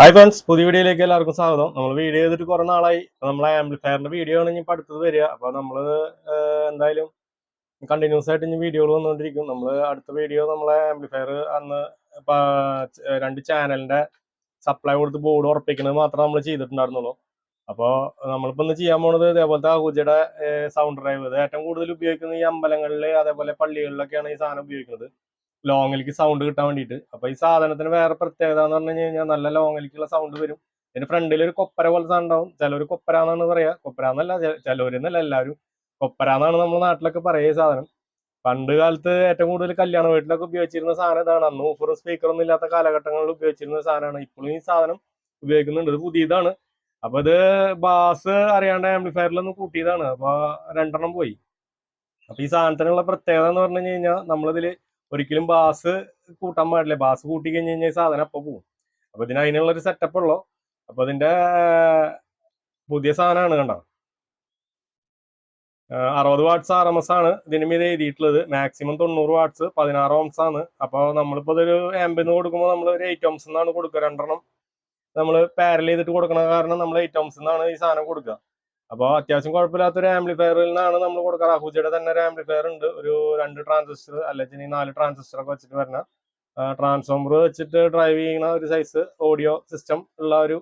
Hi friends പുതിയ വീഡിയോയിലേക്ക് എല്ലാവർക്കും സ്വാഗതം. നമ്മൾ വീഡിയോ ചെയ്തിട്ട് കുറേ നാളായി. നമ്മളെ ആംപ്ലിഫയറിന്റെ വീഡിയോ ആണ് ഇനി ഇപ്പൊ അടുത്തത് വരിക. അപ്പോൾ നമ്മൾ എന്തായാലും കണ്ടിന്യൂസ് ആയിട്ട് ഇനി വീഡിയോകൾ വന്നുകൊണ്ടിരിക്കും നമ്മൾ അടുത്ത വീഡിയോ നമ്മളെ ആംപ്ലിഫയർ അന്ന് രണ്ട് ചാനലിന്റെ സപ്ലൈ കൊടുത്ത് ബോർഡ് ഉറപ്പിക്കുന്നത് മാത്രമേ നമ്മൾ ചെയ്തിട്ടുണ്ടായിരുന്നുള്ളൂ. അപ്പോൾ നമ്മളിപ്പോൾ ഇന്ന് ചെയ്യാൻ പോണത് ഇതേപോലത്തെ ആഹുജയുടെ സൗണ്ട് ഡ്രൈവ് ഏറ്റവും കൂടുതൽ ഉപയോഗിക്കുന്നത് ഈ അമ്പലങ്ങളിൽ അതേപോലെ പള്ളികളിലൊക്കെയാണ് ഈ സാധനം ഉപയോഗിക്കുന്നത്. ലോങ്ങിലേക്ക് സൗണ്ട് കിട്ടാൻ വേണ്ടിയിട്ട്. അപ്പൊ ഈ സാധനത്തിന് വേറെ പ്രത്യേകത എന്ന് പറഞ്ഞു കഴിഞ്ഞാൽ നല്ല ലോങ്ങിലേക്കുള്ള സൗണ്ട് വരും. ഇതിന്റെ ഫ്രണ്ടിൽ ഒരു കൊപ്പര സാധനം ഉണ്ടാവും ചിലവർ കൊപ്പര എന്നാണ് പറയാ. കൊപ്പര എന്നല്ല ചിലവരെന്നല്ല എല്ലാവരും. കൊപ്പര എന്നാണ് നമ്മുടെ നാട്ടിലൊക്കെ പറയുക സാധനം. പണ്ട് കാലത്ത് ഏറ്റവും കൂടുതൽ കല്യാണ വീട്ടിലൊക്കെ ഉപയോഗിച്ചിരുന്ന സാധനം ഇതാണ്. അന്ന് സ്പീക്കർ സ്പീക്കറൊന്നും ഇല്ലാത്ത കാലഘട്ടങ്ങളിൽ ഉപയോഗിച്ചിരുന്ന സാധനമാണ്. ഇപ്പോഴും ഈ സാധനം ഉപയോഗിക്കുന്നുണ്ട്. ഇത് പുതിയതാണ്. അപ്പൊ ഇത് ബാസ് അറിയാണ്ട് ആംപ്ലിഫയറിലൊന്നും കൂട്ടിയതാണ്. അപ്പൊ രണ്ടെണ്ണം പോയി. അപ്പൊ ഈ സാധനത്തിനുള്ള പ്രത്യേകത എന്ന് പറഞ്ഞു കഴിഞ്ഞാൽ നമ്മളിതിൽ ഒരിക്കലും ബാസ് കൂട്ടാൻ പാടില്ല. ബാസ് കൂട്ടി കഴിഞ്ഞ് കഴിഞ്ഞാൽ സാധനം അപ്പൊ പോകും അപ്പൊ ഇതിന് അതിനുള്ള ഒരു സെറ്റപ്പ് ഉള്ളു. അപ്പൊ അതിന്റെ പുതിയ സാധനമാണ് കണ്ടോ? അറുപത് വാട്ട്സ് ആർ എം എസ് ആണ് ഇതിന് മീത് എഴുതിയിട്ടുള്ളത്. മാക്സിമം തൊണ്ണൂറ് വാട്ട്സ് പതിനാറ് ഓംസ് ആണ്. അപ്പോൾ നമ്മളിപ്പോൾ ഇതൊരു ആംബിന്ന് കൊടുക്കുമ്പോൾ നമ്മൾ ഒരു എയ്റ്റ് ഓംസ് എന്നാണ് കൊടുക്കുക. രണ്ടെണ്ണം നമ്മൾ പാരൽ ചെയ്തിട്ട് കൊടുക്കണ കാരണം നമ്മൾ എയ്റ്റ് ഓംസ് എന്നാണ് ഈ സാധനം കൊടുക്കുക. അപ്പോൾ അത്യാവശ്യം കുഴപ്പമില്ലാത്തൊരു ആംപ്ലിഫയറിൽ നിന്നാണ് നമ്മൾ കൊടുക്കുക അഹൂജയുടെ തന്നെ ഒരു ആംപ്ലിഫയർ ഉണ്ട്. ഒരു രണ്ട് ട്രാൻസിസ്റ്റർ അല്ലെങ്കിൽ നാല് ട്രാൻസിസ്റ്റർ ഒക്കെ വെച്ചിട്ട് വരുന്ന ട്രാൻസ്ഫോമർ വെച്ചിട്ട് ഡ്രൈവ് ചെയ്യുന്ന ഒരു സൈസ് ഓഡിയോ സിസ്റ്റം ഉള്ള ഒരു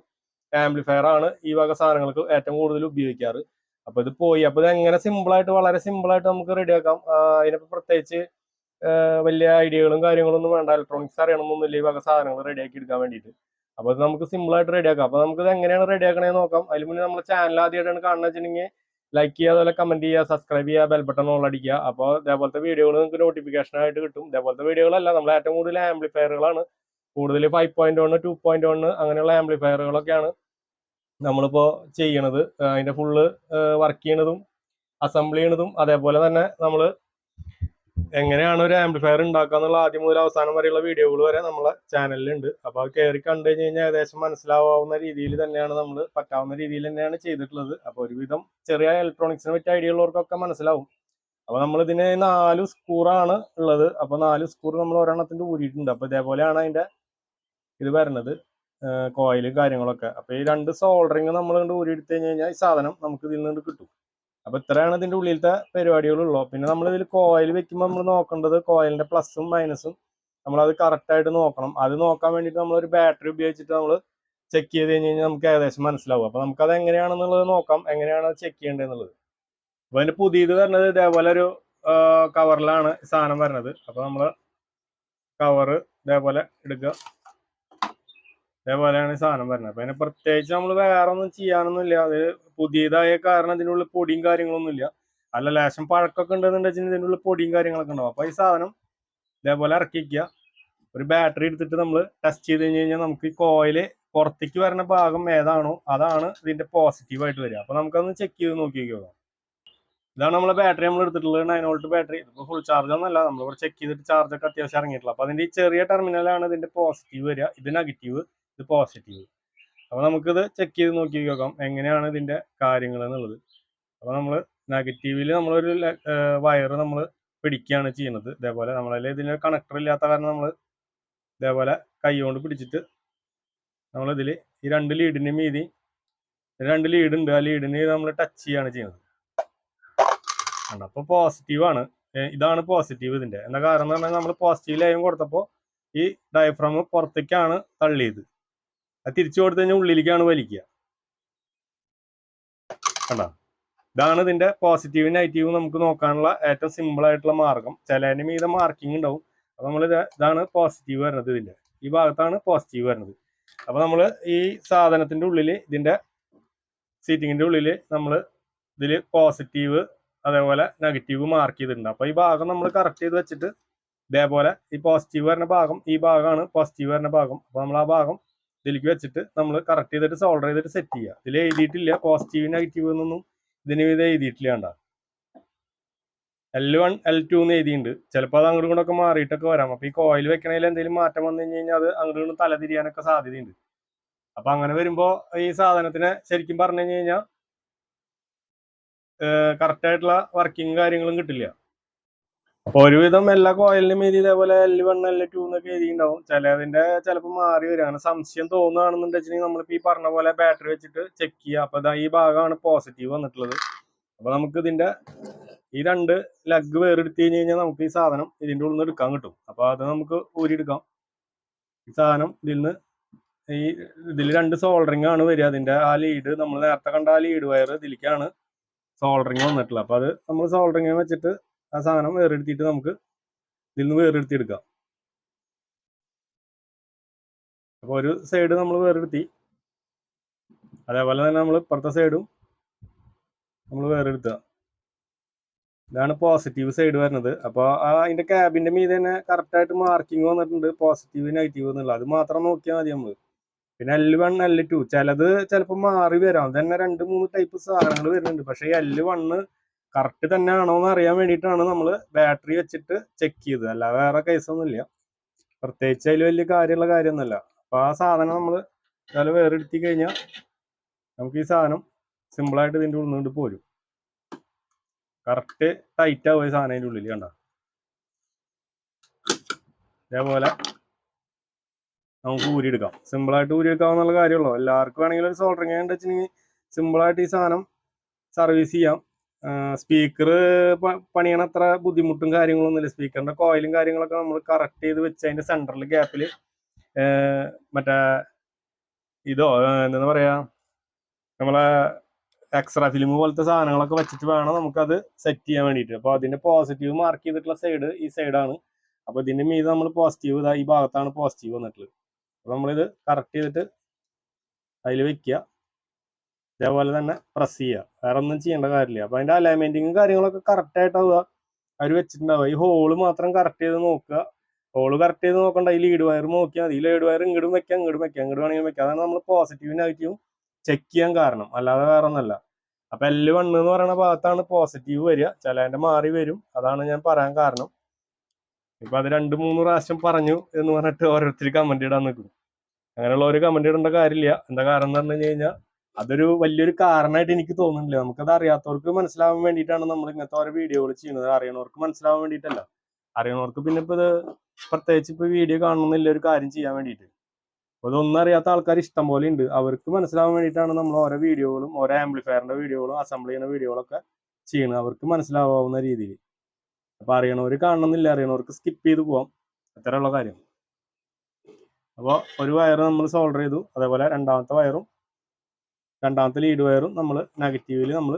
ആംപ്ലിഫയർ ആണ് ഈ വക സാധനങ്ങൾക്ക് ഏറ്റവും കൂടുതൽ ഉപയോഗിക്കാറ്. അപ്പൊ ഇത് പോയി. അപ്പൊ ഇത് എങ്ങനെ സിമ്പിൾ ആയിട്ട് വളരെ സിമ്പിൾ ആയിട്ട് നമുക്ക് റെഡിയാക്കാം അതിനിപ്പോ പ്രത്യേകിച്ച് വലിയ ഐഡിയകളും കാര്യങ്ങളൊന്നും വേണ്ട. ഇലക്ട്രോണിക്സ് അറിയണമെന്നൊന്നുമില്ല ഈ വക സാധനങ്ങൾ റെഡിയാക്കി എടുക്കാൻ വേണ്ടിയിട്ട്. അപ്പൊ ഇത് നമുക്ക് സിമ്പിൾ ആയിട്ട് റെഡിയാക്കാം അപ്പൊ നമുക്ക് ഇത് എങ്ങനെയാണ് റെഡിയാക്കണേന്ന് നോക്കാം. അതിന് മുന്നേ നമ്മുടെ ചാനൽ ആദ്യമായിട്ടാണ് കാണുന്നത് വെച്ചിട്ടുണ്ടെങ്കിൽ ലൈക്ക് ചെയ്യുക അതുപോലെ കമന്റ് ചെയ്യുക സബ്സ്ക്രൈബ് ചെയ്യുക ബെൽ ബട്ടൺ ഓൾ അടിക്കുക. അപ്പോൾ ഇതേപോലത്തെ വീഡിയോകൾ നിങ്ങൾക്ക് നോട്ടിഫിക്കേഷൻ ആയിട്ട് കിട്ടും. ഇതേപോലത്തെ വീഡിയോകളല്ല നമ്മൾ ഏറ്റവും കൂടുതൽ ആംപ്ലിഫയറുകളാണ് കൂടുതൽ five point one two point one അങ്ങനെയുള്ള ആംപ്ലിഫയറുകളൊക്കെയാണ് നമ്മളിപ്പോ ചെയ്യണത്. അതിന്റെ ഫുള്ള് വർക്ക് ചെയ്യണതും അസംബിൾ ചെയ്യണതും അതേപോലെ തന്നെ നമ്മൾ എങ്ങനെയാണ് ഒരു ആംപ്ലിഫയർ ഉണ്ടാക്കാന്നുള്ള ആദ്യം മുതൽ അവസാനം വരെയുള്ള വീഡിയോകൾ വരെ നമ്മളെ ചാനലിലുണ്ട് അപ്പോൾ അത് കയറി കണ്ടു കഴിഞ്ഞ് കഴിഞ്ഞാൽ ഏകദേശം മനസ്സിലാവാവുന്ന രീതിയിൽ തന്നെയാണ് നമ്മൾ പറ്റാവുന്ന രീതിയിൽ തന്നെയാണ് ചെയ്തിട്ടുള്ളത്. അപ്പോൾ ഒരുവിധം ചെറിയ ഇലക്ട്രോണിക്സിനെ പറ്റിയ ഐഡിയ ഉള്ളവർക്കൊക്കെ മനസ്സിലാവും. അപ്പോൾ നമ്മൾ ഇതിന് നാല് സ്കൂറാണ് ഉള്ളത്. അപ്പോൾ നാല് സ്കൂർ നമ്മൾ ഒരെണ്ണത്തിന്റെ ഊരിയിട്ടുണ്ട് അപ്പോൾ ഇതേപോലെയാണ് അതിന്റെ ഇത് വരണത് കോയിലും കാര്യങ്ങളൊക്കെ. അപ്പോൾ ഈ രണ്ട് സോൾഡറിങ് നമ്മൾ കൊണ്ട് ഊരിയെടുത്ത് കഴിഞ്ഞ് കഴിഞ്ഞാൽ ഈ സാധനം നമുക്ക് ഇതിൽ നിന്ന് കിട്ടും. അപ്പോൾ ഇത്രയാണ് ഇതിന്റെ ഉള്ളിലത്തെ പരിപാടികളുള്ളൂ. പിന്നെ നമ്മൾ ഇതിൽ കോയിൽ വെക്കുമ്പോൾ നമ്മൾ നോക്കേണ്ടത് കോയിലിന്റെ പ്ലസും മൈനസും നമ്മൾ അത് കറക്റ്റ് ആയിട്ട് നോക്കണം. അത് നോക്കാൻ വേണ്ടിയിട്ട് ഒരു ബാറ്ററി ഉപയോഗിച്ചിട്ട് നമ്മൾ ചെക്ക് ചെയ്ത് കഴിഞ്ഞ് കഴിഞ്ഞാൽ നമുക്ക് ഏകദേശം മനസ്സിലാവും. അപ്പോൾ നമുക്കത് എങ്ങനെയാണെന്നുള്ളത് നോക്കാം. എങ്ങനെയാണ് അത് ചെക്ക് ചെയ്യേണ്ടതെന്നുള്ളത്. അപ്പോൾ അതിന്റെ പുതിയത് വരുന്നത് ഇതേപോലെ ഒരു കവറിലാണ് സാധനം വരുന്നത് അപ്പോൾ നമ്മൾ കവറ് ഇതേപോലെ എടുക്കുക. ഇതേപോലെയാണ് ഈ സാധനം വരുന്നത്. അപ്പൊ അതിന് പ്രത്യേകിച്ച് നമ്മൾ വേറെ ഒന്നും ചെയ്യാനൊന്നും ഇല്ല അത് പുതിയതായ കാരണം ഇതിനുള്ള പൊടിയും കാര്യങ്ങളൊന്നും ഇല്ല അല്ല ലേശം പഴക്കൊക്കെ ഉണ്ടെന്നുണ്ടെങ്കിൽ ഇതിനുള്ള പൊടിയും കാര്യങ്ങളൊക്കെ ഉണ്ടാവും. അപ്പൊ ഈ സാധനം ഇതേപോലെ ഇറക്കിക്കുക ഒരു ബാറ്ററി എടുത്തിട്ട് നമ്മൾ ടെസ്റ്റ് ചെയ്ത് കഴിഞ്ഞ് കഴിഞ്ഞാൽ നമുക്ക് ഈ കോയിൽ പുറത്തേക്ക് വരുന്ന ഭാഗം ഏതാണോ അതാണ് ഇതിന്റെ പോസിറ്റീവ് ആയിട്ട് വരിക. അപ്പൊ നമുക്കൊന്ന് ചെക്ക് ചെയ്ത് നോക്കി നോക്കാം ഇതാണ് നമ്മളെ ബാറ്ററി നമ്മൾ എടുത്തിട്ടുള്ളത് നയൻ വോൾട്ട് ബാറ്ററി. ഇതിപ്പോൾ ഫുൾ ചാർജ് ഒന്നല്ല നമ്മളിവിടെ ചെക്ക് ചെയ്തിട്ട് ചാർജ് ഒക്കെ അത്യാവശ്യം ഇറങ്ങിയിട്ടുള്ളത് അപ്പൊ അതിന്റെ ഈ ചെറിയ ടെർമിനലാണ് ഇതിന്റെ പോസിറ്റീവ് വരിക. ഇത് നെഗറ്റീവ് ഇത് പോസിറ്റീവ് അപ്പോൾ നമുക്കിത് ചെക്ക് ചെയ്ത് നോക്കി നോക്കാം. എങ്ങനെയാണ് ഇതിന്റെ കാര്യങ്ങൾ എന്നുള്ളത്. അപ്പോൾ നമ്മൾ നെഗറ്റീവിൽ നമ്മളൊരു വയർ നമ്മൾ പിടിക്കുകയാണ് ചെയ്യുന്നത്. ഇതേപോലെ നമ്മളതിൽ ഇതിന്റെ കണക്ടർ ഇല്ലാത്ത കാരണം നമ്മൾ ഇതേപോലെ കൈ കൊണ്ട് പിടിച്ചിട്ട് നമ്മളിതിൽ ഈ രണ്ട് ലീഡിന്റെ മീതി രണ്ട് ലീഡ് ഉണ്ട്. ആ ലീഡിന് നമ്മൾ ടച്ച് ചെയ്യാണ് ചെയ്യുന്നത്. അപ്പോൾ പോസിറ്റീവാണ് ഇതാണ് പോസിറ്റീവ് ഇതിന്റെ എന്താ കാരണം എന്ന് പറഞ്ഞാൽ നമ്മൾ പോസിറ്റീവ് ലൈവ് കൊടുത്തപ്പോൾ ഈ ഡയഫ്രം പുറത്തേക്കാണ് തള്ളിയത്. അത് തിരിച്ചു കൊടുത്തു കഴിഞ്ഞാൽ ഉള്ളിലേക്കാണ് വലിക്കുക. കണ്ടോ? ഇതാണ് ഇതിന്റെ പോസിറ്റീവും നെഗറ്റീവും നമുക്ക് നോക്കാനുള്ള ഏറ്റവും സിമ്പിൾ ആയിട്ടുള്ള മാർഗം. ചിലതിന് മീതെ മാർക്കിംഗ് ഉണ്ടാവും. അപ്പൊ നമ്മൾ ഇതാണ് പോസിറ്റീവ് വരുന്നത് ഇതിന്റെ. ഈ ഭാഗത്താണ് പോസിറ്റീവ് വരുന്നത്. അപ്പൊ നമ്മൾ ഈ സാധനത്തിന്റെ ഉള്ളിൽ ഇതിന്റെ സീറ്റിങ്ങിന്റെ ഉള്ളിൽ നമ്മൾ ഇതിൽ പോസിറ്റീവ് അതേപോലെ നെഗറ്റീവ് മാർക്ക് ചെയ്തിട്ടുണ്ട്. അപ്പൊ ഈ ഭാഗം നമ്മൾ കറക്റ്റ് ചെയ്ത് വെച്ചിട്ട് ഇതേപോലെ ഈ പോസിറ്റീവ് വരുന്ന ഭാഗം ഈ ഭാഗമാണ് പോസിറ്റീവ് വരുന്ന ഭാഗം. അപ്പൊ നമ്മൾ ആ ഭാഗം ഇതിലേക്ക് വെച്ചിട്ട് നമ്മൾ കറക്റ്റ് ചെയ്തിട്ട് സോൾഡർ ചെയ്തിട്ട് സെറ്റ് ചെയ്യുക ഇതിൽ എഴുതിയിട്ടില്ല. പോസിറ്റീവ് നെഗറ്റീവ് എന്നൊന്നും ഇതിന് ഇത് എഴുതിയിട്ടില്ല കണ്ട. എൽ വൺ എൽ ടു എന്ന് എഴുതിയിട്ടുണ്ട് ചിലപ്പോൾ അത് അങ്ങോട്ടും ഒക്കെ മാറിയിട്ടൊക്കെ വരാം. അപ്പൊ ഈ കോയിൽ വെക്കണതിൽ എന്തെങ്കിലും മാറ്റം വന്നു കഴിഞ്ഞ് കഴിഞ്ഞാൽ അത് അങ്ങോട്ടും തല തിരിയാനൊക്കെ സാധ്യതയുണ്ട്. അപ്പൊ അങ്ങനെ വരുമ്പോൾ ഈ സാധനത്തിന് ശരിക്കും പറഞ്ഞു കഴിഞ്ഞ് കഴിഞ്ഞാൽ കറക്റ്റ് ആയിട്ടുള്ള വർക്കിംഗ് കാര്യങ്ങളും കിട്ടില്ല. ഒരുവിധം എല്ലാ കോയിലിനും എഴുതി ഇതേപോലെ എൽ വൺ എൽ ടു എന്നൊക്കെ എഴുതിണ്ടാവും ചിലതിന്റെ ചിലപ്പോൾ മാറി വരും. സംശയം തോന്നുകയാണെന്നുണ്ടെങ്കിൽ നമ്മളിപ്പോ ഈ പറഞ്ഞ പോലെ ബാറ്ററി വെച്ചിട്ട് ചെക്ക് ചെയ്യുക. അപ്പൊ ഈ ഭാഗമാണ് പോസിറ്റീവ് വന്നിട്ടുള്ളത്. അപ്പൊ നമുക്ക് ഇതിന്റെ ഈ രണ്ട് ലഗ് വേറെടുത്തു കഴിഞ്ഞ് കഴിഞ്ഞാൽ നമുക്ക് ഈ സാധനം ഇതിന്റെ ഉള്ളിൽ നിന്ന് എടുക്കാൻ കിട്ടും. അപ്പൊ അത് നമുക്ക് ഊരിയെടുക്കാം. ഈ സാധനം ഇതിൽ നിന്ന് ഈ ഇതിൽ രണ്ട് സോൾഡറിംഗ് ആണ് വരിക. അതിന്റെ ആ ലീഡ് നമ്മൾ നേരത്തെ കണ്ട ആ ലീഡ് വയർ ഇതിലേക്കാണ് സോൾഡറിങ് വന്നിട്ടുള്ളത്. അപ്പൊ അത് നമ്മൾ സോൾഡറിങ് വെച്ചിട്ട് ആ സാധനം വേറെടുത്തിട്ട് നമുക്ക് ഇതിൽ നിന്ന് വേറെടുത്തിയെടുക്കാം. അപ്പോൾ ഒരു സൈഡ് നമ്മൾ വേറെടുത്തി. അതേപോലെ തന്നെ നമ്മൾ ഇപ്പുറത്തെ സൈഡും നമ്മൾ വേറെടുത്തുക ഇതാണ് പോസിറ്റീവ് സൈഡ് വരുന്നത്. അപ്പോൾ ആ അതിന്റെ ക്യാബിന്റെ മീതെ തന്നെ കറക്റ്റ് ആയിട്ട് മാർക്കിംഗ് വന്നിട്ടുണ്ട്. പോസിറ്റീവ് നെഗറ്റീവ് എന്നുള്ളത് അത് മാത്രം നോക്കിയാൽ മതി നമ്മൾ പിന്നെ എൽ വൺ എൽ ടു ചിലത് ചിലപ്പോൾ മാറി വരാം. തന്നെ രണ്ട് മൂന്ന് ടൈപ്പ് സാധനങ്ങൾ വരുന്നുണ്ട്. പക്ഷേ എൽ വണ്ണ് കറക്റ്റ് തന്നെ ആണോ എന്ന് അറിയാൻ വേണ്ടിയിട്ടാണ് നമ്മൾ ബാറ്ററി വെച്ചിട്ട് ചെക്ക് ചെയ്തത്. അല്ല വേറെ കേസൊന്നുമില്ല പ്രത്യേകിച്ച് അതിൽ വലിയ കാര്യമുള്ള കാര്യമൊന്നുമല്ല. അപ്പോൾ ആ സാധനം നമ്മൾ ചില വേറെ എടുത്തി കഴിഞ്ഞാൽ നമുക്ക് ഈ സാധനം സിമ്പിളായിട്ട് ഇതിന്റെ ഉള്ളിൽ നിന്ന് പോരും. കറക്റ്റ് ടൈറ്റ് ആവുക സാധനം അതിന്റെ ഉള്ളിൽ കണ്ട. ഇതേപോലെ നമുക്ക് ഊരിയെടുക്കാം സിമ്പിളായിട്ട് ഊരിയെടുക്കാവുന്നുള്ള കാര്യമുള്ളൂ. എല്ലാവർക്കും വേണമെങ്കിൽ ഒരു സോൾഡറിങ് വെച്ചിട്ടുണ്ടെങ്കിൽ സിമ്പിളായിട്ട് ഈ സാധനം സർവീസ് ചെയ്യാം. സ്പീക്കർ പണിയണ അത്ര ബുദ്ധിമുട്ടും കാര്യങ്ങളൊന്നുമില്ല. സ്പീക്കറിന്റെ കോയിലും കാര്യങ്ങളൊക്കെ നമ്മൾ കറക്റ്റ് ചെയ്ത് വെച്ച് അതിന്റെ സെന്ററിൽ ഗ്യാപ്പിൽ മറ്റേ ഇതോ എന്താ പറയാ നമ്മളെ എക്സ്ട്രാ ഫിലിം പോലത്തെ സാധനങ്ങളൊക്കെ വെച്ചിട്ട് വേണം നമുക്കത് സെറ്റ് ചെയ്യാൻ വേണ്ടിയിട്ട്. അപ്പോൾ അതിന്റെ പോസിറ്റീവ് മാർക്ക് ചെയ്തിട്ടുള്ള സൈഡ് ഈ സൈഡാണ് അപ്പോൾ ഇതിന്റെ മീത് നമ്മൾ പോസിറ്റീവ് ഈ ഭാഗത്താണ് പോസിറ്റീവ് വന്നിട്ടുള്ളത്. അപ്പോൾ നമ്മളിത് കറക്റ്റ് ചെയ്തിട്ട് അതിൽ വെക്കുക. ഇതേപോലെ തന്നെ പ്രസ് ചെയ്യുക. വേറെ ഒന്നും ചെയ്യേണ്ട കാര്യമില്ല. അപ്പൊ അതിന്റെ അലൈൻമെന്റിങ്ങും കാര്യങ്ങളൊക്കെ കറക്റ്റ് ആയിട്ടാവുക. അവർ വെച്ചിട്ടുണ്ടാവുക. ഈ ഹോൾ മാത്രം കറക്റ്റ് ചെയ്ത് നോക്കുക. ഹോൾ കറക്റ്റ് ചെയ്ത് നോക്കണ്ട. ഈ ലീഡ് വയർ നോക്കിയാൽ മതി. ഈ ലീഡ് വയർ ഇങ്ങോട്ടും വെക്കാം ഇങ്ങോട്ടും വെക്കാം. ഇങ്ങോട്ട് വേണമെങ്കിൽ വെക്കാം. അതാണ് നമ്മൾ പോസിറ്റീവും നെഗറ്റീവും ചെക്ക് ചെയ്യാൻ കാരണം. അല്ലാതെ വേറെ ഒന്നല്ല അപ്പൊ എൽ വണ്ണ് എന്ന് പറയുന്ന ഭാഗത്താണ് പോസിറ്റീവ് വരിക. ചിലതിന്റെ മാറി വരും. അതാണ് ഞാൻ പറയാൻ കാരണം. ഇപ്പൊ അത് രണ്ട് മൂന്ന് പ്രാവശ്യം പറഞ്ഞു എന്ന് പറഞ്ഞിട്ട് ഓരോരുത്തർ കമന്റ് ഇടാൻ നിൽക്കും അങ്ങനെയുള്ള ഒരു കമന്റ് ഇടേണ്ട കാര്യമില്ല. എന്താ കാരണം എന്ന് പറഞ്ഞു കഴിഞ്ഞാൽ അതൊരു വലിയൊരു കാരണമായിട്ട് എനിക്ക് തോന്നുന്നില്ല. നമുക്കത് അറിയാത്തവർക്ക് മനസ്സിലാവാൻ വേണ്ടിയിട്ടാണ് നമ്മൾ ഇങ്ങനത്തെ ഓരോ വീഡിയോകൾ ചെയ്യുന്നത്. അറിയണവർക്ക് മനസ്സിലാവാൻ വേണ്ടിയിട്ടല്ല. അറിയണവർക്ക് പിന്നെ ഇപ്പൊ ഇത് പ്രത്യേകിച്ച് ഇപ്പൊ വീഡിയോ കാണണമെന്നില്ല ഒരു കാര്യം ചെയ്യാൻ വേണ്ടിയിട്ട്. അപ്പൊ ഇതൊന്നും അറിയാത്ത ആൾക്കാർ ഇഷ്ടം പോലെ ഉണ്ട് അവർക്ക് മനസ്സിലാവാൻ വേണ്ടിയിട്ടാണ് നമ്മൾ ഓരോ വീഡിയോകളും ഓരോ ആംപ്ലിഫയറിന്റെ വീഡിയോകളും അസംബിൾ ചെയ്യുന്ന വീഡിയോകളൊക്കെ ചെയ്യുന്നത്. അവർക്ക് മനസ്സിലാവാവുന്ന രീതിയിൽ. അപ്പൊ അറിയണവർ കാണണമെന്നില്ല അറിയണവർക്ക് സ്കിപ്പ് ചെയ്ത് പോവാം. അത്രയുള്ള കാര്യം. അപ്പോൾ ഒരു വയർ നമ്മൾ സോൾഡർ ചെയ്തു. അതേപോലെ രണ്ടാമത്തെ വയറും രണ്ടാമത്തെ ലീഡ് വയറും നമ്മൾ നെഗറ്റീവിൽ നമ്മൾ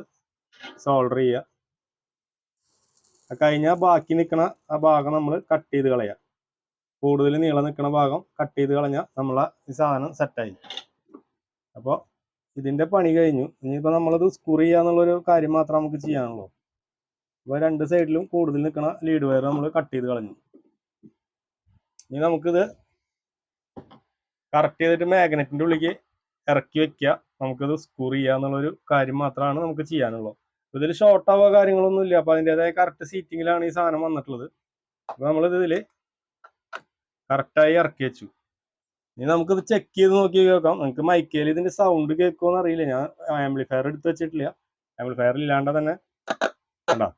സോൾഡർ ചെയ്യുക കഴിഞ്ഞാൽ ബാക്കി നിൽക്കുന്ന ആ ഭാഗം നമ്മൾ കട്ട് ചെയ്ത് കളയുക കൂടുതൽ നീളം നിൽക്കുന്ന ഭാഗം കട്ട് ചെയ്ത് കളഞ്ഞാൽ നമ്മളെ ഈ സാധനം സെറ്റായി അപ്പോൾ ഇതിന്റെ പണി കഴിഞ്ഞു. ഇനിയിപ്പോൾ നമ്മളത് സ്ക്രൂ ചെയ്യാന്നുള്ളൊരു കാര്യം മാത്രം നമുക്ക് ചെയ്യാനുള്ളൂ. അപ്പോൾ രണ്ട് സൈഡിലും കൂടുതൽ നിൽക്കുന്ന ലീഡ് വയർ നമ്മൾ കട്ട് ചെയ്ത് കളഞ്ഞു. ഇനി നമുക്കിത് കറക്റ്റ് ചെയ്തിട്ട് മാഗ്നറ്റിന്റെ ഉള്ളിലേക്ക് ഇറക്കി വെക്കുക നമുക്കത് സ്കൂർ ചെയ്യുക എന്നുള്ളൊരു കാര്യം മാത്രമാണ് നമുക്ക് ചെയ്യാനുള്ളത് ഇതിൽ ഷോർട്ട് കാര്യങ്ങളൊന്നും ഇല്ല. അപ്പോൾ അതിന്റെതായ കറക്റ്റ് സീറ്റിങ്ങിലാണ് ഈ സാധനം വന്നിട്ടുള്ളത്. അപ്പോൾ നമ്മളിത് ഇതിൽ കറക്റ്റായി ഇറക്കി വെച്ചു. ഇനി നമുക്കിത് ചെക്ക് ചെയ്ത് നോക്കി കേൾക്കാം. നമുക്ക് മൈക്കയിൽ ഇതിന്റെ സൗണ്ട് കേൾക്കുമോ അറിയില്ല. ഞാൻ ആംപ്ലിഫയർ എടുത്ത് വെച്ചിട്ടില്ല. ആംപ്ലിഫയർ ഇല്ലാണ്ട് തന്നെ കണ്ടോ?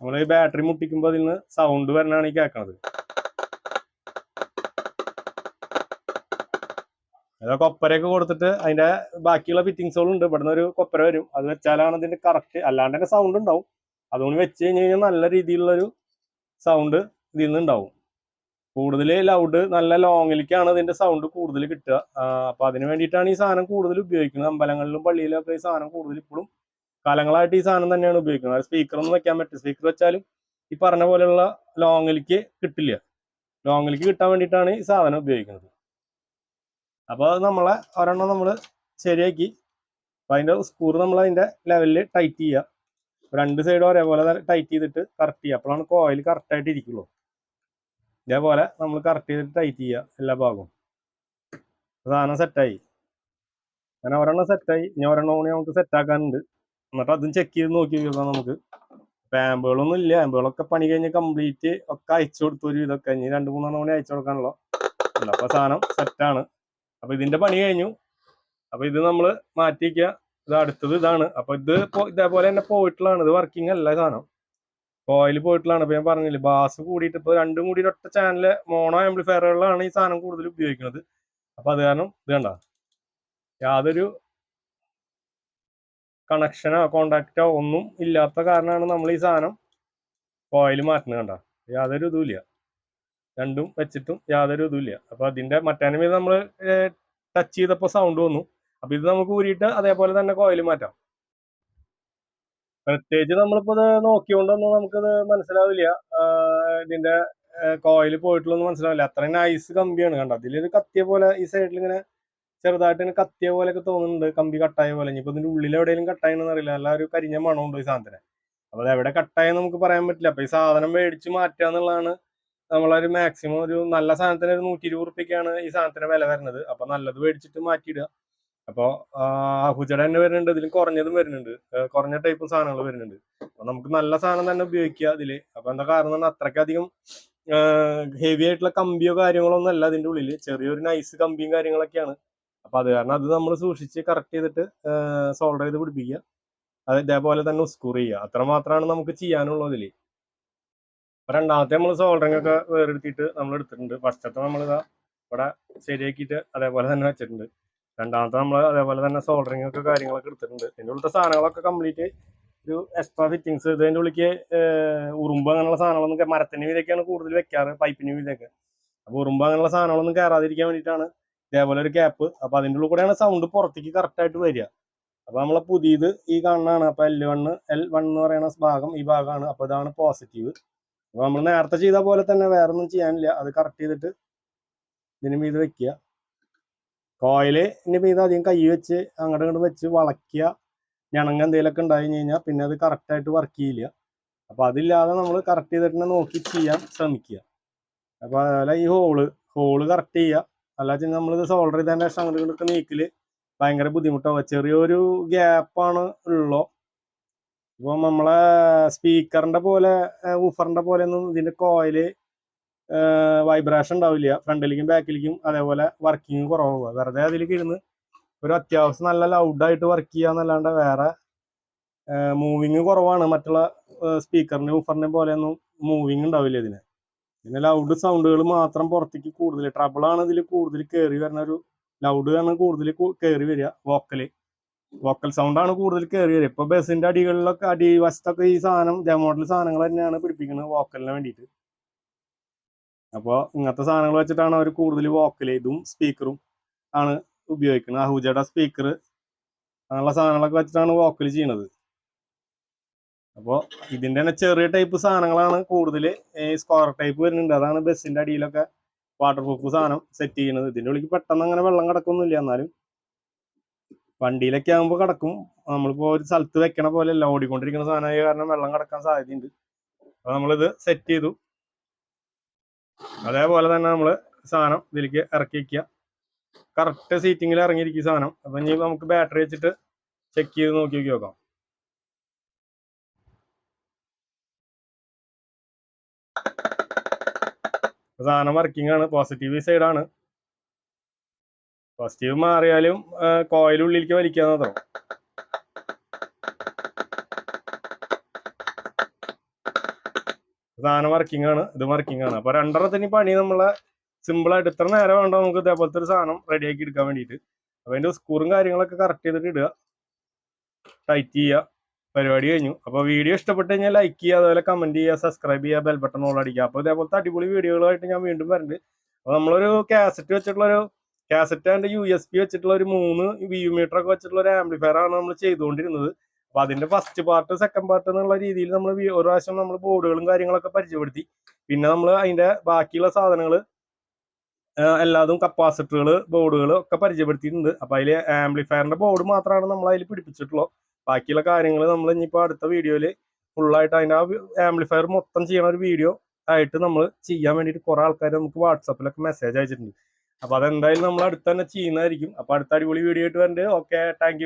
നമ്മൾ ഈ ബാറ്ററി മുട്ടിക്കുമ്പോൾ അതിൽ നിന്ന് സൗണ്ട് വരണാണ് ഈ കേൾക്കണത്. അതാ കൊപ്പരയൊക്കെ കൊടുത്തിട്ട് അതിന്റെ ബാക്കിയുള്ള ഫിറ്റിങ്സുകളും ഉണ്ട് ഇവിടുന്ന് ഒരു കൊപ്പര വരും. അത് വെച്ചാലാണ് ഇതിന്റെ കറക്റ്റ് അല്ലാണ്ട് തന്നെ സൗണ്ട് ഉണ്ടാവും. അതുകൊണ്ട് വെച്ച് കഴിഞ്ഞ് കഴിഞ്ഞാൽ നല്ല രീതിയിലുള്ളൊരു സൗണ്ട് ഇതിൽ നിന്ന് ഉണ്ടാവും. കൂടുതൽ ലൗഡ് നല്ല ലോങ്ങിലേക്കാണ് അതിന്റെ സൗണ്ട് കൂടുതൽ കിട്ടുക. അപ്പൊ അതിന് വേണ്ടിയിട്ടാണ് ഈ സാധനം കൂടുതൽ ഉപയോഗിക്കുന്നത്. അമ്പലങ്ങളിലും പള്ളിയിലും ഒക്കെ ഈ സാധനം കൂടുതൽ ഇപ്പോഴും കാലങ്ങളായിട്ട് ഈ സാധനം തന്നെയാണ് ഉപയോഗിക്കുന്നത്. സ്പീക്കർ ഒന്നും വെക്കാൻ പറ്റും സ്പീക്കർ വെച്ചാലും ഈ പറഞ്ഞ പോലെയുള്ള ലോങ്ങിലേക്ക് കിട്ടില്ല. ലോങ്ങിലേക്ക് കിട്ടാൻ വേണ്ടിയിട്ടാണ് ഈ സാധനം ഉപയോഗിക്കുന്നത്. അപ്പോൾ നമ്മളെ ഒരെണ്ണം നമ്മൾ ശരിയാക്കി. അപ്പൊ അതിന്റെ സ്ക്രൂ നമ്മൾ അതിന്റെ ലെവലിൽ ടൈറ്റ് ചെയ്യുക രണ്ട് സൈഡും ഒരേപോലെ ടൈറ്റ് ചെയ്തിട്ട് കറക്റ്റ് ചെയ്യുക അപ്പോഴാണ് കോയിൽ കറക്റ്റ് ആയിട്ട് ഇരിക്കുള്ളൂ. ഇതേപോലെ നമ്മൾ കറക്റ്റ് ചെയ്തിട്ട് ടൈറ്റ് ചെയ്യുക എല്ലാ ഭാഗവും. സാധനം സെറ്റായി അങ്ങനെ ഒരെണ്ണം സെറ്റായി ഇനി ഒരെണ്ണം കൂടി നമുക്ക് സെറ്റ് ആക്കാനുണ്ട്. എന്നിട്ട് അതും ചെക്ക് ചെയ്ത് നോക്കി നമുക്ക്. പാമ്പുകളൊന്നും ഇല്ല. ആമ്പുകളൊക്കെ പണി കഴിഞ്ഞ് കംപ്ലീറ്റ് ഒക്കെ അയച്ചു കൊടുത്തു ഒരു ഇതൊക്കെ. ഇനി രണ്ട് മൂന്നെണ്ണം കൂടി അയച്ചു കൊടുക്കാനുള്ളൂ. അപ്പൊ സാധനം സെറ്റാണ് അപ്പൊ ഇതിന്റെ പണി കഴിഞ്ഞു. അപ്പൊ ഇത് നമ്മൾ മാറ്റി വയ്ക്കുക ഇത് അടുത്തത് ഇതാണ്. അപ്പൊ ഇത് ഇതേപോലെ തന്നെ പോയിട്ടുള്ളതാണ്. ഇത് വർക്കിംഗ് അല്ല സാധനം. കോയിൽ പോയിട്ടുള്ളതാണ്. ഇപ്പൊ ഞാൻ പറഞ്ഞില്ലേ ബാസ് കൂടിയിട്ട് ഇപ്പൊ രണ്ടും കൂടി ഒറ്റ ചാനൽ മോണോ ആംപ്ലിഫയറുകളിലാണ് ഈ സാധനം കൂടുതൽ ഉപയോഗിക്കുന്നത്. അപ്പൊ അത് കാരണം ഇത് കണ്ട. യാതൊരു കണക്ഷനോ കോണ്ടാക്റ്റോ ഒന്നും ഇല്ലാത്ത കാരണമാണ് നമ്മൾ ഈ സാധനം കോയിൽ മാറ്റുന്നത് കണ്ട. യാതൊരു ഇതുമില്ല രണ്ടും വെച്ചിട്ടും യാതൊരു ഇതുമില്ല. അപ്പൊ അതിന്റെ മറ്റേ ഇത് നമ്മൾ ടച്ച് ചെയ്തപ്പോൾ സൗണ്ട് വന്നു. അപ്പൊ ഇത് നമുക്ക് ഊരിയിട്ട് അതേപോലെ തന്നെ കോയിൽ മാറ്റാം. പ്രത്യേകിച്ച് നമ്മളിപ്പോ ഇത് നോക്കിയോണ്ടൊന്നും നമുക്കിത് മനസ്സിലാവില്ല. ഇതിന്റെ കോയിൽ പോയിട്ടുള്ളൊന്നും മനസ്സിലാവില്ല. അത്രയും നൈസ് കമ്പിയാണ്. കണ്ട? അതിലൊരു കത്തിയ പോലെ ഈ സൈഡിൽ ഇങ്ങനെ ചെറുതായിട്ട് ഇങ്ങനെ കത്തിയ പോലെയൊക്കെ തോന്നുന്നുണ്ട്. കമ്പി കട്ടായ പോലെ. ഇനിയിപ്പോ ഇതിന്റെ ഉള്ളിൽ എവിടെയെങ്കിലും കട്ടായെന്ന് അറിയില്ല. നല്ല ഒരു കരിഞ്ഞ മണമുണ്ട് ഈ സാധനത്തിന്. അപ്പൊ അത് എവിടെ കട്ടായെന്ന് നമുക്ക് പറയാൻ പറ്റില്ല. അപ്പൊ ഈ സാധനം മേടിച്ച് മാറ്റുക എന്നുള്ളതാണ് നമ്മളൊരു മാക്സിമം ഒരു നല്ല സാധനത്തിന് ഒരു നൂറ്റി ഇരുപത് റുപ്യക്കാണ് ഈ സാധനത്തിന് വില വരുന്നത്. അപ്പൊ നല്ലത് മേടിച്ചിട്ട് മാറ്റിയിടുക. അപ്പൊ അഹുജട തന്നെ വരുന്നുണ്ട്. ഇതിലും കുറഞ്ഞതും വരുന്നുണ്ട്. കുറഞ്ഞ ടൈപ്പ് സാധനങ്ങൾ വരുന്നുണ്ട്. അപ്പൊ നമുക്ക് നല്ല സാധനം തന്നെ ഉപയോഗിക്കുക അതിൽ അപ്പൊ എന്താ കാരണം പറഞ്ഞാൽ അത്രയ്ക്കധികം ഹെവി ആയിട്ടുള്ള കമ്പിയോ കാര്യങ്ങളോ ഒന്നും അല്ല അതിന്റെ ഉള്ളിൽ ചെറിയൊരു നൈസ് കമ്പിയും കാര്യങ്ങളൊക്കെയാണ്. അപ്പൊ അത് കാരണം അത് നമ്മൾ സൂക്ഷിച്ച് കറക്റ്റ് ചെയ്തിട്ട് സോൾഡർ ചെയ്ത് പിടിപ്പിക്കുക. അത് ഇതേപോലെ തന്നെ ഉസ്കൂർ ചെയ്യുക. അത്ര മാത്രമാണ് നമുക്ക് ചെയ്യാനുള്ളത് ഇതിൽ. അപ്പൊ രണ്ടാമത്തെ നമ്മൾ സോൾഡറിംഗ് ഒക്കെ വേറെടുത്തിട്ട് നമ്മൾ എടുത്തിട്ടുണ്ട്. ഫസ്റ്റത്തെ നമ്മളിതാ ഇവിടെ ശരിയാക്കിയിട്ട് അതേപോലെ തന്നെ വെച്ചിട്ടുണ്ട്. രണ്ടാമത്തെ നമ്മൾ അതേപോലെ തന്നെ സോൾഡറിംഗ് ഒക്കെ കാര്യങ്ങളൊക്കെ എടുത്തിട്ടുണ്ട്. ഇതിന്റെ ഉള്ളത്തെ സാധനങ്ങളൊക്കെ കംപ്ലീറ്റ് ഒരു എക്സ്ട്രാ ഫിറ്റിങ്സ് ഇതിന്റെ ഉള്ളിക്ക് ഉറുമ്പ് അങ്ങനെയുള്ള സാധനങ്ങളൊന്നും മരത്തിന് വീതൊക്കെയാണ് കൂടുതൽ വെക്കാറ് പൈപ്പിന് വീതൊക്കെ അപ്പോൾ ഉറുമ്പ് അങ്ങനെയുള്ള സാധനങ്ങളൊന്നും കയറാതിരിക്കാൻ വേണ്ടിയിട്ടാണ് ഇതേപോലെ ഒരു ക്യാപ്പ് അപ്പോൾ അതിന്റെ ഉള്ളിൽ കൂടെയാണ് സൗണ്ട് പുറത്തേക്ക് കറക്റ്റ് ആയിട്ട് വരിക. അപ്പോൾ നമ്മളെ പുതിയത് ഈ കാണുന്നതാണ്. അപ്പോൾ എൽ വണ്ണ് എൽ വൺ എന്ന് പറയുന്ന ഭാഗം ഈ ഭാഗമാണ്. അപ്പോൾ ഇതാണ് പോസിറ്റീവ് അപ്പോൾ നമ്മൾ നേരത്തെ ചെയ്ത പോലെ തന്നെ വേറെ ഒന്നും ചെയ്യാനില്ല. അത് കറക്റ്റ് ചെയ്തിട്ട് ഇതിന് മീത് വെക്കുക. കോയിൽ ഇനി മീത് അധികം കൈ വെച്ച് അങ്ങോട്ട് ഇങ്ങോട്ട് വെച്ച് വളയ്ക്കുക. ഞണങ്ങ എന്തെങ്കിലുമൊക്കെ ഉണ്ടായി കഴിഞ്ഞാൽ പിന്നെ അത് കറക്റ്റ് ആയിട്ട് വർക്ക് ചെയ്യില്ല. അപ്പോൾ അതില്ലാതെ നമ്മൾ കറക്റ്റ് ചെയ്തിട്ട് തന്നെ നോക്കി ചെയ്യാൻ ശ്രമിക്കുക. അപ്പോൾ അതുപോലെ ഈ ഹോൾ ഹോൾ കറക്റ്റ് ചെയ്യുക. അല്ലാതെ നമ്മളിത് സോൾഡർ ചെയ്തതിന്റെ ശേഷം അങ്ങോട്ട് ഇങ്ങോട്ട് നീക്കൽ ഭയങ്കര ബുദ്ധിമുട്ടാവുക ചെറിയൊരു ഗ്യാപ്പാണ് ഉള്ളോ ഇപ്പോൾ നമ്മളെ സ്പീക്കറിന്റെ പോലെ ഊഫറിന്റെ പോലെ ഒന്നും ഇതിന്റെ കോയിൽ വൈബ്രേഷൻ ഉണ്ടാവില്ല. ഫ്രണ്ടിലേക്കും ബാക്കിലേക്കും അതേപോലെ വർക്കിംഗ് കുറവാകുക വെറുതെ അതിലേക്ക് ഇരുന്ന് ഒരു അത്യാവശ്യം നല്ല ലൗഡായിട്ട് വർക്ക് ചെയ്യാന്നല്ലാണ്ട് വേറെ മൂവിങ് കുറവാണ്. മറ്റുള്ള സ്പീക്കറിന്റെ ഊഫറിന്റെ പോലെ ഒന്നും മൂവിങ് ഉണ്ടാവില്ല ഇതിന്. പിന്നെ ലൗഡ് സൗണ്ടുകൾ മാത്രം പുറത്തേക്ക് കൂടുതൽ ട്രബിളാണ് ഇതിൽ കൂടുതൽ കയറി വരുന്ന ഒരു ലൗഡ് ആണ് കൂടുതൽ കയറി വരിക വോക്കൽ വോക്കൽ സൗണ്ട് ആണ് കൂടുതൽ കയറി വരിക ഇപ്പൊ ബസ്സിന്റെ അടികളിലൊക്കെ അടിവശത്തൊക്കെ ഈ സാധനം ഇതേ മോഡൽ സാധനങ്ങൾ തന്നെയാണ് പിടിപ്പിക്കുന്നത് വോക്കലിന് വേണ്ടിയിട്ട്. അപ്പോൾ ഇങ്ങനത്തെ സാധനങ്ങൾ വെച്ചിട്ടാണ് അവർ കൂടുതൽ വോക്കൽ ഇതും സ്പീക്കറും ആണ് ഉപയോഗിക്കുന്നത്. അഹൂജയുടെ സ്പീക്കർ അങ്ങനെയുള്ള സാധനങ്ങളൊക്കെ വെച്ചിട്ടാണ് വോക്കൽ ചെയ്യണത് അപ്പോൾ ഇതിന്റെ തന്നെ ചെറിയ ടൈപ്പ് സാധനങ്ങളാണ് കൂടുതൽ സ്ക്വയർ ടൈപ്പ് വരുന്നുണ്ട്. അതാണ് ബസ്സിന്റെ അടിയിലൊക്കെ വാട്ടർ പ്രൂഫ് സാധനം സെറ്റ് ചെയ്യുന്നത്. ഇതിന്റെ ഉള്ളിൽ പെട്ടെന്ന് അങ്ങനെ വെള്ളം കിടക്കൊന്നുമില്ല. എന്നാലും വണ്ടിയിലൊക്കെ ആകുമ്പോൾ കിടക്കും. നമ്മളിപ്പോ ഒരു സ്ഥലത്ത് വെക്കണ പോലെ അല്ല ഓടിക്കൊണ്ടിരിക്കുന്ന സാധനമായ കാരണം വെള്ളം കിടക്കാൻ സാധ്യതയുണ്ട്. അപ്പൊ നമ്മളിത് സെറ്റ് ചെയ്തു. അതേപോലെ തന്നെ നമ്മൾ സാധനം ഇതിലേക്ക് ഇറക്കി വെക്കുക. കറക്റ്റ് സീറ്റിങ്ങിൽ ഇറങ്ങിയിരിക്കും സാധനം. അപ്പൊ ഇനി നമുക്ക് ബാറ്ററി വെച്ചിട്ട് ചെക്ക് ചെയ്ത് നോക്കി നോക്കി നോക്കാം സാധനം വർക്കിംഗ് ആണ്. പോസിറ്റീവ് സൈഡാണ് പോസിറ്റീവ് മാറിയാലും കോയിൽ ഉള്ളിലേക്ക് വലിക്കാന്ന് മാത്രം. സാധനം വർക്കിംഗ് ആണ്. ഇത് വർക്കിംഗ് ആണ്. അപ്പൊ രണ്ടെണ്ണത്തിന് പണി നമ്മളെ സിമ്പിൾ ആയിട്ട് ഇത്ര നേരം വേണ്ട നമുക്ക് ഇതേപോലത്തെ ഒരു സാധനം റെഡിയാക്കി എടുക്കാൻ വേണ്ടിയിട്ട്. അപ്പൊ അതിന്റെ സ്കൂറും കാര്യങ്ങളൊക്കെ കറക്റ്റ് ചെയ്തിട്ട് ഇടുക. ടൈറ്റ് ചെയ്യുക. പരിപാടി കഴിഞ്ഞു. അപ്പൊ വീഡിയോ ഇഷ്ടപ്പെട്ട് കഴിഞ്ഞാൽ ലൈക്ക് ചെയ്യുക അതുപോലെ കമന്റ് ചെയ്യുക സബ്സ്ക്രൈബ് ചെയ്യുക ബെൽ ബട്ടൺ ഓൾ അടിക്കുക. അപ്പൊ ഇതേപോലത്തെ അടിപൊളി വീഡിയോകളായിട്ട് ഞാൻ വീണ്ടും വരുന്നുണ്ട് അപ്പൊ നമ്മളൊരു കാസറ്റ് വെച്ചിട്ടുള്ള ഒരു cassette and U S P വെച്ചിട്ടുള്ള ഒരു മൂന്ന് വ്യൂ മീറ്റർ ഒക്കെ വെച്ചിട്ടുള്ള ഒരു ആംപ്ലിഫയർ ആണ് നമ്മൾ ചെയ്തുകൊണ്ടിരുന്നത്. അപ്പൊ അതിന്റെ ഫസ്റ്റ് പാർട്ട് സെക്കൻഡ് പാർട്ട് എന്നുള്ള രീതിയിൽ നമ്മൾ ഒരു പ്രാവശ്യം നമ്മൾ ബോർഡുകളും കാര്യങ്ങളൊക്കെ പരിചയപ്പെടുത്തി. പിന്നെ നമ്മൾ അതിന്റെ ബാക്കിയുള്ള സാധനങ്ങൾ എല്ലാതും കപ്പാസിറ്ററുകൾ ബോർഡുകൾ ഒക്കെ പരിചയപ്പെടുത്തിയിട്ടുണ്ട്. അപ്പൊ അതിൽ ആംപ്ലിഫയറിന്റെ ബോർഡ് മാത്രമാണ് നമ്മൾ അതിൽ പിടിപ്പിച്ചിട്ടുള്ളൂ. ബാക്കിയുള്ള കാര്യങ്ങൾ നമ്മൾ ഇനിയിപ്പോൾ അടുത്ത വീഡിയോയിൽ ഫുള്ളായിട്ട് അതിന്റെ ആ ആംപ്ലിഫയർ മൊത്തം ചെയ്യണ ഒരു വീഡിയോ ആയിട്ട് നമ്മൾ ചെയ്യാൻ വേണ്ടിയിട്ട് കുറെ ആൾക്കാർ നമുക്ക് വാട്സപ്പിലൊക്കെ മെസ്സേജ് അയച്ചിട്ടുണ്ട്. അപ്പൊ അതെന്തായാലും നമ്മൾ അടുത്ത് തന്നെ ചെയ്യുന്നതായിരിക്കും. അപ്പൊ അടുത്ത അടിപൊളി വീഡിയോ ആയിട്ട് വരുന്നുണ്ട് ഓക്കെ താങ്ക്